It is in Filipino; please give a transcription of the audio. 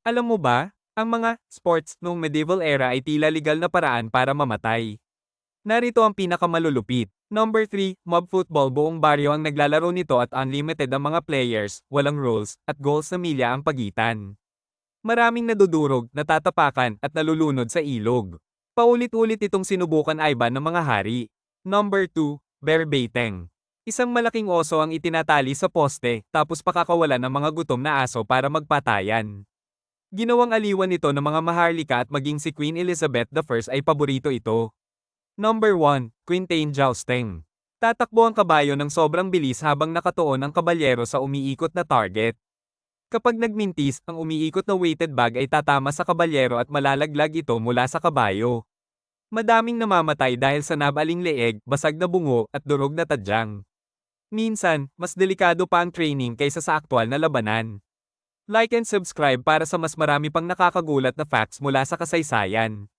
Alam mo ba, ang mga sports noong medieval era ay tila legal na paraan para mamatay. Narito ang pinakamalulupit. Number 3, mob football buong baryo ang naglalaro nito at unlimited ang mga players, walang rules, at goals na milya ang pagitan. Maraming nadudurog, natatapakan, at nalulunod sa ilog. Paulit-ulit itong sinubukan Ivan ng mga hari. Number 2, bear baiting. Isang malaking oso ang itinatali sa poste, tapos pakakawalan ng mga gutom na aso para magpatayan. Ginawang aliwan ito ng mga maharlika at maging si Queen Elizabeth I ay paborito ito. Number 1, Quintain Jousting. Tatakbo ang kabayo ng sobrang bilis habang nakatuon ang kabalyero sa umiikot na target. Kapag nagmintis, ang umiikot na weighted bag ay tatama sa kabalyero at malalaglag ito mula sa kabayo. Madaming namamatay dahil sa nabaling leeg, basag na bungo, at durog na tadyang. Minsan, mas delikado pa ang training kaysa sa aktwal na labanan. Like and subscribe para sa mas marami pang nakakagulat na facts mula sa kasaysayan.